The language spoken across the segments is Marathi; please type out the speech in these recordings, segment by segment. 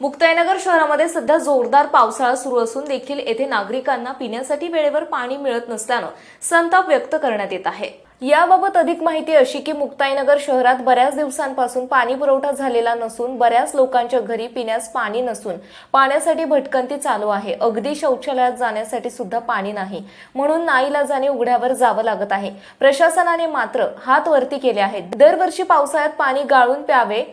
मुक्ताईनगर शहरामध्ये सध्या जोरदार पावसाळा सुरू असून देखील येथे नागरिकांना पिण्यासाठी वेळेवर पाणी मिळत नसल्यानं संताप व्यक्त करण्यात येत आहे. याबाबत अधिक माहिती अशी की मुक्ताईनगर शहरात बऱ्याच दिवसांपासून पाणी पुरवठा झालेला नसून बऱ्याच लोकांच्या घरी पिण्यास पाणी नसून पाण्यासाठी भटकंती चालू आहे. अगदी शौचालयात जाण्यासाठी सुद्धा पाणी नाही. म्हणून नाईलाजाने उघड्यावर जावं लागत आहे. प्रशासनाने मात्र हात वरती केले आहेत. दरवर्षी पावसाळ्यात पाणी गाळून प्यावे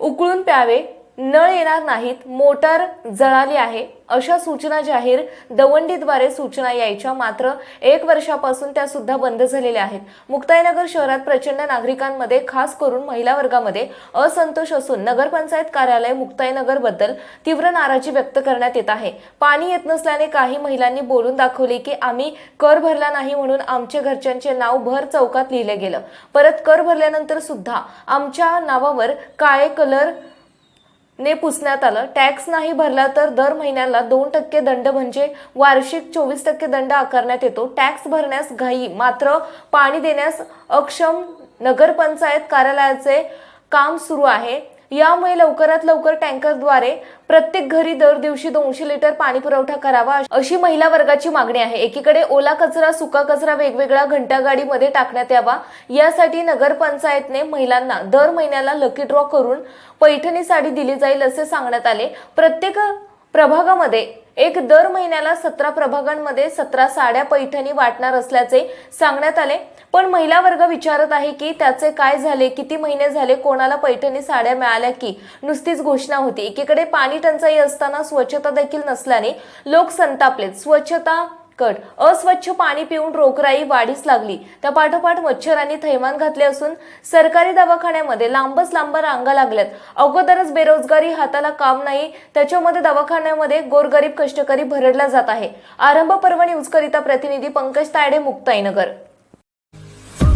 उकळून प्यावे नळ येणार नाहीत मोटार जळाली आहे. अशा सूचना जाहीर दवंडीद्वारे सूचना यायच्या मात्र एक वर्षापासून त्या सुद्धा बंद झालेल्या आहेत. मुक्ताईनगर शहरात प्रचंड नागरिकांमध्ये खास करून महिला वर्गामध्ये असंतोष असून नगरपंचायत कार्यालय मुक्ताईनगरबद्दल तीव्र नाराजी व्यक्त करण्यात येत आहे. पाणी येत नसल्याने काही महिलांनी बोलून दाखवले की आम्ही कर भरला नाही म्हणून आमच्या घरच्यांचे नाव भर चौकात लिहिले गेलं. परत कर भरल्यानंतर सुद्धा आमच्या नावावर काळे कलर ने पुसण्यात आलं. टॅक्स नाही भरला तर दर महिन्याला दोन टक्के दंड म्हणजे वार्षिक चोवीस टक्के दंड आकारण्यात येतो. टॅक्स भरण्यास घाई. मात्र पाणी देण्यास अक्षम नगरपंचायत कार्यालयाचे काम सुरू आहे. यामुळे लवकरात लवकर टँकरद्वारे प्रत्येक घरी दर दिवशी दोनशे लिटर पाणी पुरवठा करावा अशी महिला वर्गाची मागणी आहे. एकीकडे ओला कचरा सुका कचरा वेगवेगळ्या घंटागाडीमध्ये टाकण्यात यावा. यासाठी नगरपंचायतने महिलांना दर महिन्याला लकी ड्रॉ करून पैठणी साडी दिली जाईल असे सांगण्यात आले. प्रत्येक प्रभागामध्ये एक दर महिन्याला सतरा प्रभागांमध्ये सतरा साड्या पैठणी वाटणार असल्याचे सांगण्यात आले. पण महिला वर्ग विचारत आहे की त्याचे काय झाले किती महिने झाले कोणाला पैठणी साड्या मिळाल्या की? नुसतीच घोषणा होती. एकीकडे पाणी टंचाई असताना स्वच्छता देखील नसल्याने लोक संतापलेत. स्वच्छता कट. अस्वच्छ पाणी पिऊन रोगराई वाढीस लागली. त्या पाठोपाठ मच्छरांनी थैमान घातले असून सरकारी दवाखान्यामध्ये लांबच लांब रांगा लागल्यात. अगोदरच बेरोजगारी हाताला काम नाही. त्याच्यामध्ये दवाखान्यामध्ये गोरगरीब कष्टकरी भरडला जात आहे. आरंभ पर्व न्यूजकरिता प्रतिनिधी पंकज तायडे मुक्ताईनगर.